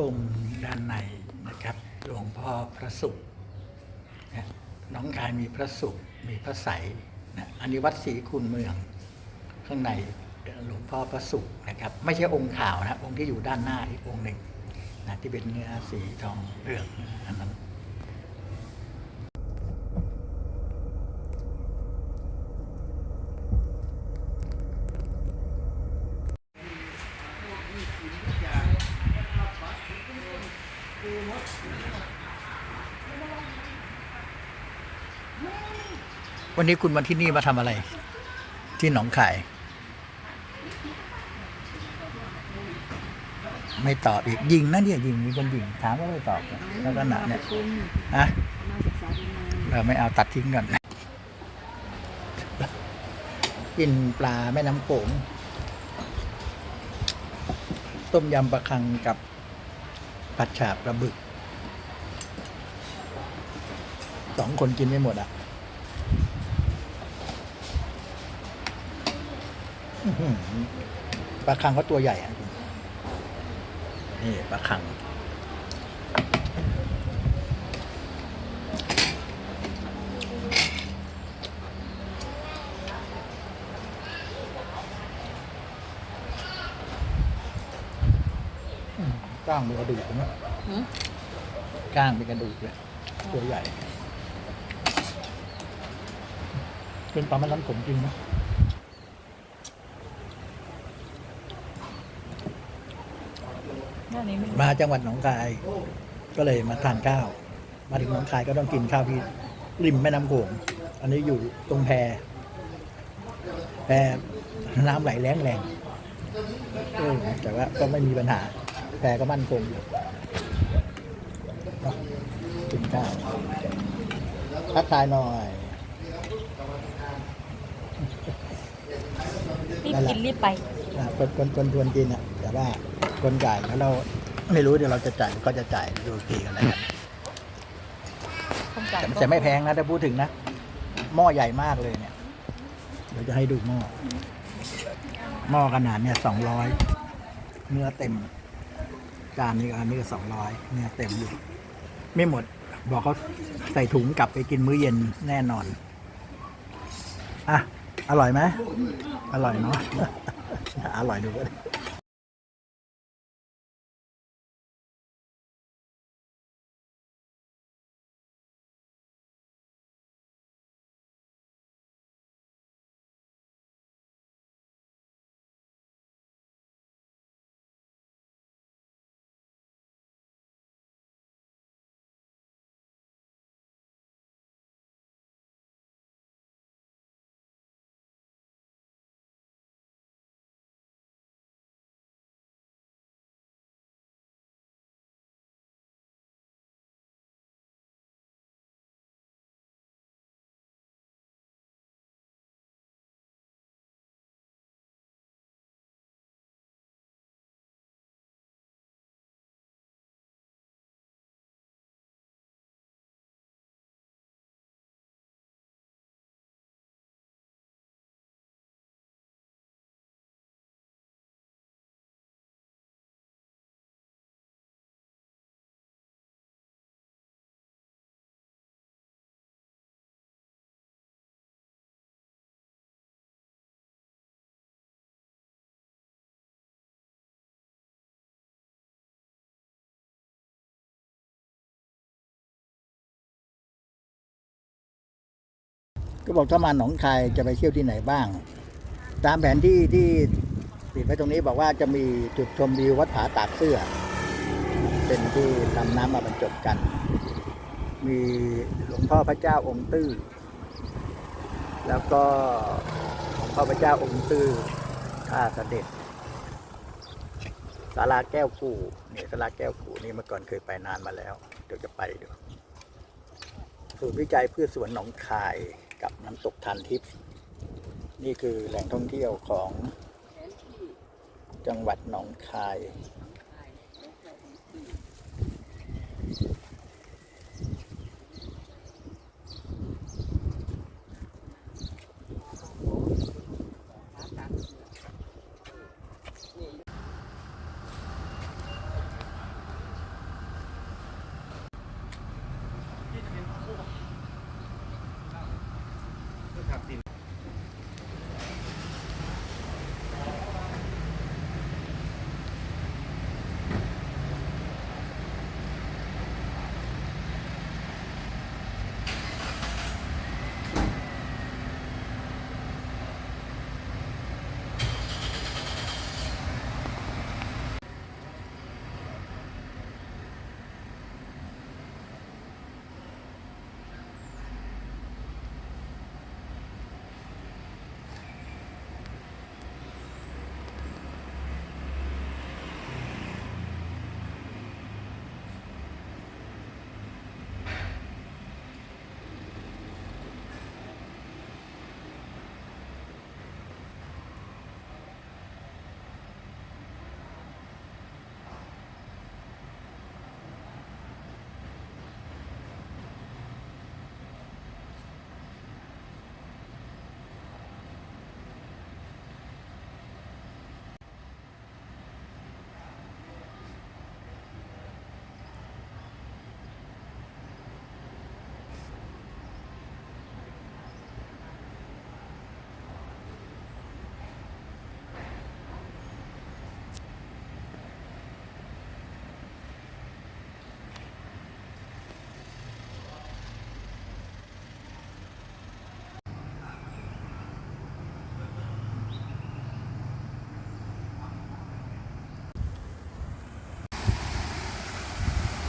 องค์ด้านในนะครับหลวงพ่อพระสุขนะน้องกายมีพระสุขมีพระใสยนะอันนี้วัดศรีคุณเมือง ข้างในหลวงพ่อพระสุขนะครับไม่ใช่องค์ขาวนะองค์ที่อยู่ด้านหน้าอีกองค์หนึ่งนะที่เป็นเนื้อสีทองเหลืองอันนั้น วันนี้คุณมาที่นี่มาทำอะไร ที่หนองคาย ไม่ตอบอีกยิงนะเนี่ยยิงมีคนยิงถามก็ไม่ตอบแล้วก็หนาเนี่ยฮะเราไม่เอาตัดทิ้งก่อนกินปลาแม่น้ำโขงต้มยำปลาคังกับผัดฉาบปลาบึกสองคนกินไม่หมดอะอื้อหือ ปลาคังเขาตัวใหญ่อะคุณนี่ปลาคังอืมกล้างเป็นกระดูกนะหืมกล้างเป็นกระดูกเลยตัวใหญ่ เป็นปลาแม่น้ำขมจริงนะ หน้านี้ไม่มาจังหวัดหนองคาย ก็เลยมาทานข้าว มาถึงหนองคายก็ต้องกินข้าวที่ริมแม่น้ำโขงอันนี้อยู่ตรงแพแพน้ำไหลแรงแรงเออแต่ว่าก็ไม่มีปัญหา แพก็มั่นคงอยู่เนาะกินข้าวทักทายหน่อยรีบกินรีบไปอะคนคนคนชวนกินอะ แต่ว่าคนจ่ายแล้วเรา ไม่รู้เดี๋ยวเราจะจ่ายหรือเขาจะจ่ายดูอีกทีกันแล้วกันต้องจ่ายแต่แต่ไม่แพงนะถ้าพูดถึงนะ หม้อใหญ่มากเลยเนี่ย เดี๋ยวจะให้ดูหม้อ หม้อขนาดเนี่ยสองร้อยเนื้อเต็ม จานนี้กับอันนี้ก็สองร้อยเนื้อเต็มอยู่ ไม่หมด บอกเขาใส่ถุงกลับไปกินมื้อเย็นแน่นอน อะ อร่อยไหม อร่อยเนาะ อร่อยดูก็ ก็บอกถ้ามาหนองคายจะไปเที่ยวที่ไหนบ้าง ตามแผนที่ที่ติดไว้ตรงนี้บอกว่าจะมีจุดชมวิววัดผาตากเสื้อ เป็นที่นำน้ำมาบรรจบกัน มีหลวงพ่อพระเจ้าองค์ตื้อแล้วก็หลวงพ่อพระเจ้าองค์ตื้อท่าเสด็จศาลาแก้วกู่นี่ศาลาแก้วกู่นี่เมื่อก่อนเคยไปนานมาแล้ว เดี๋ยวจะไปดูศูนย์วิจัยพืชสวนหนองคาย กับน้ำตกทานทิพย์นี่คือแหล่งท่องเที่ยวของจังหวัดหนองคาย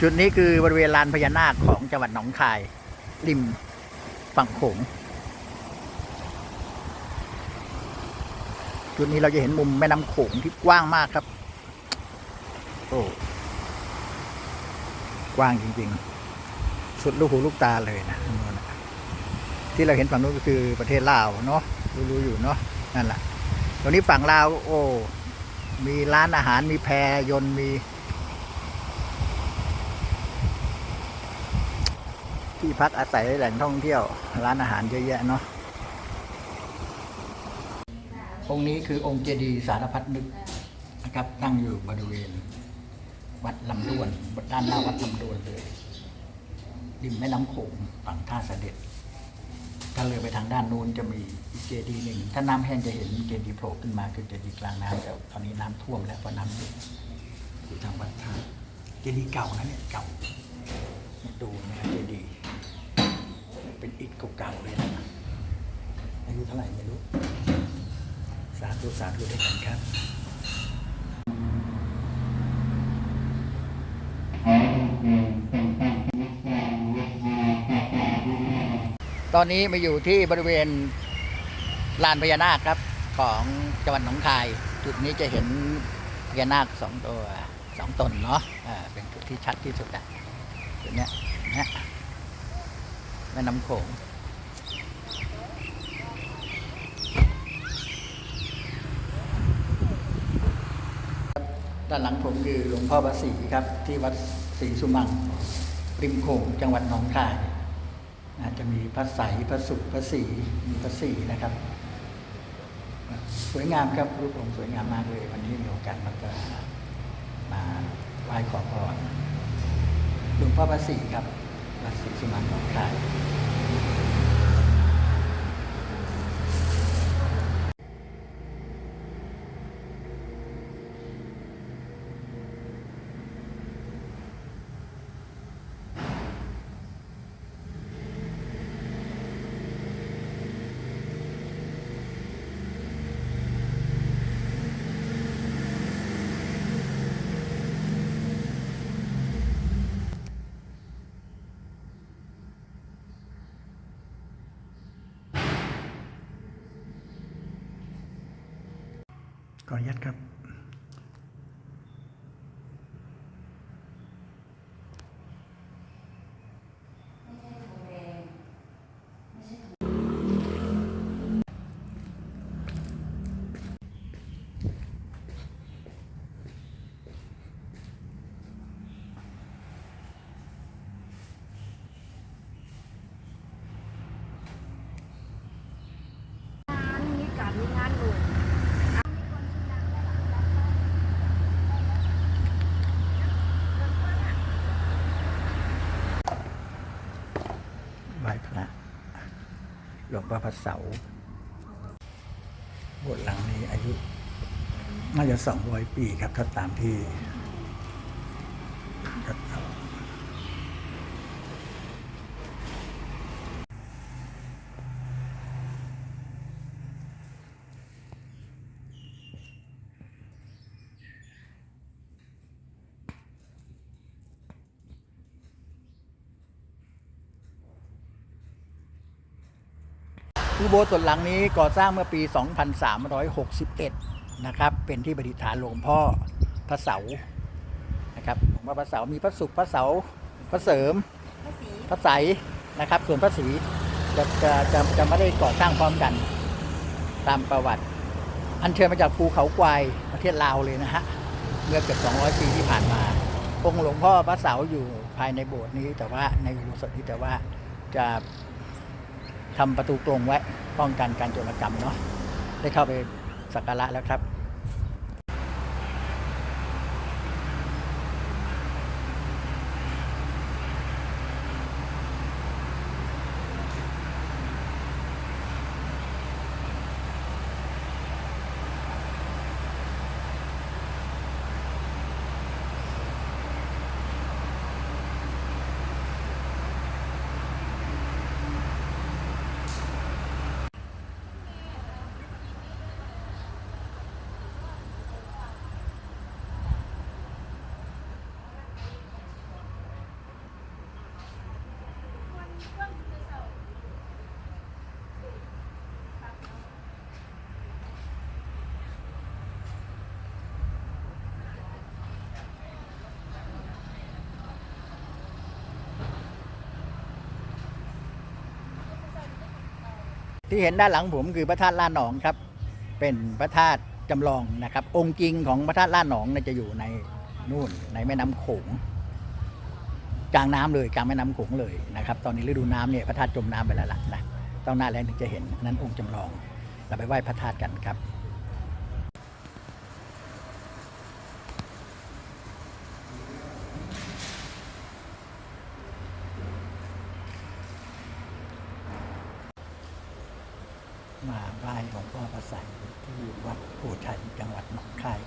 จุดนี้คือบริเวณลานพญานาคของจังหวัดหนองคาย ริมฝั่งโขง จุดนี้เราจะเห็นมุมแม่น้ำโขงที่กว้างมากครับ โอ้กว้างจริงๆ สุดลูกหูลูกตาเลยนะข้งโน้นะที่เราเห็นฝั่งนู้นก็คือประเทศลาวเนาะรู้ๆอยู่เนาะนั่นแหละตรงนี้ฝั่งลาว โอ้มีร้านอาหารมีแพยนต์มี ที่พักอาศัยแหล่งท่องเที่ยวร้านอาหารเยอะแยะเนาะองค์นี้คือองค์เจดีย์สารพัดนึกนะครับตั้งอยู่บริเวณ วัดลำดวนด้านหน้าวัดลำดวนเลยริมแม่น้ำโขงฝั่งท่าเสด็จ ถ้าเลยไปทางด้านนู้นจะมีเจดีย์หนึ่งถ้าน้ำแห้งจะเห็นเจดีย์โผล่ขึ้นมาคือเจดีย์กลางน้ำแต่ตอนนี้น้ำท่วมแล้วเพราะน้ำอยู่ทางวัดท่าเจดีย์เก่านะเนี่ยเก่า ดูนะเจดีย์เป็นอิฐเก่าๆเลยนะอายุเท่าไหร่ไม่รู้ สาธุสาธุด้วยกันครับตอนนี้มาอยู่ที่บริเวณลานพญานาคครับของจังหวัดหนองคาย จุดนี้จะเห็นพญานาคสองตัวสองตนเนาะอ่าเป็นจุดที่ชัดที่สุดอะ ดเนี้ยนี้ยแม่น้ำโขงด้านหลังผมคือหลวงพ่อพระศรีครับ ที่วัดศรีสุมังริมโขงจังหวัดหนองคายอาจจะมีพระใสพระสุขพระศรีมีพระศรีนะครับ สวยงามครับรูปองค์สวยงามมากเลย วันนี้มีโอกาสมาก็มาไหว้ขอพร หลวงพ่อพระศรีครับวัดศรีสุมานหนองคาย ขออนุญาตครับ งานมีการมีงานอยู่ ไหว้พระหล ว่าพระเสาโบสถ์หลังนี้อายุน่าจะสองร้อยปีครับ ถ้าตามที่ครับ อุโบสถหลังนี้ก่อสร้างเมื่อปี 2361 นะครับ เป็นที่ประดิษฐานหลวงพ่อพระเสา นะครับหลวงพ่อพระเสา มีพระสุขพระเสา พระเสริมภาษีพระใส นะครับ ส่วนพระศรีจะจะจะจะไม่ได้ก่อสร้างพร้อมกัน ตามประวัติ อัญเชิญมาจากภูเขาควายประเทศลาวเลยนะฮะ เมื่อเกือบ 200 ปีที่ผ่านมา องค์หลวงพ่อพระเสาอยู่ภายในโบสถ์นี้ แต่ว่าในอุโบสถนี้แต่ว่าจะ ทำประตูกรงไว้ป้องกันการโจรกรรมเนาะได้เข้าไปสักการะแล้วครับ เที่เห็นด้านหลังผมคือพระธาตุล่านหนองครับ เป็นพระธาตุจำลองนะครับ องค์จริงของพระธาตุล่านหนองเนี่ยจะอยู่ในนู่นในแม่น้ำโขงกลางน้ำเลยกลางแม่น้ำโขงเลยนะครับ ตอนนี้ฤดูน้ำเนี่ยพระธาตุจมน้ำไปแล้วล่ะนะต้องหน้าแรงถึงจะเห็นนั่นองค์จำลอง เราไปไหว้พระธาตุกันครับ มาไหว้หลวงพ่อพระ สัยที่วัดโพชัยจังหวัดหนองคาย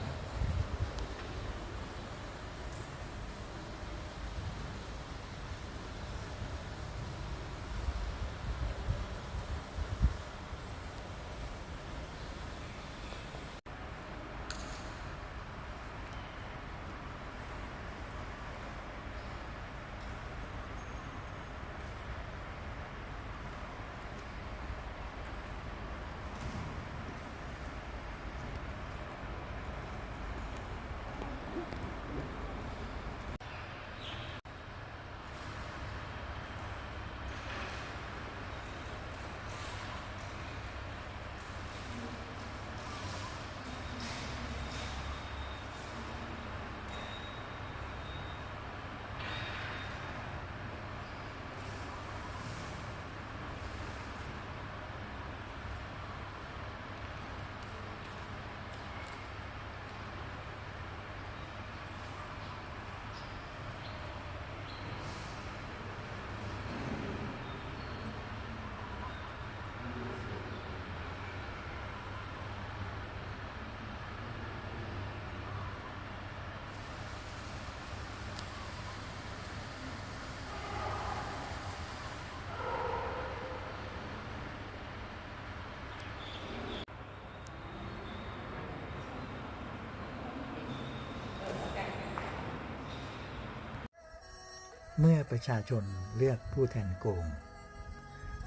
เมื่อประชาชนเลือกผู้แทนโกง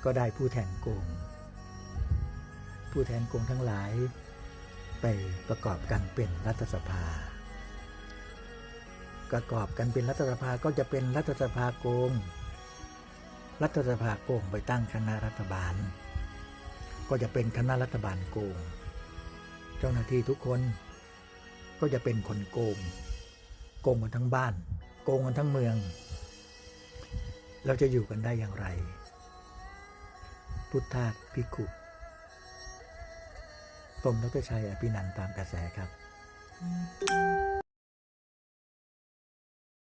ก็ได้ผู้แทนโกง ผู้แทนโกงทั้งหลาย ไปประกอบกันเป็นรัฐสภา ประกอบกันเป็นรัฐสภาก็จะเป็นรัฐสภาโกง รัฐสภาโกงไปตั้งคณะรัฐบาล ก็จะเป็นคณะรัฐบาลโกง เจ้าหน้าที่ทุกคนก็จะเป็นคนโกง โกงกันทั้งบ้าน โกงกันทั้งเมือง เราจะอยู่กันได้อย่างไร พุทธาสพิกขุผมดรชัยอภินันท์ตามกระแสครับ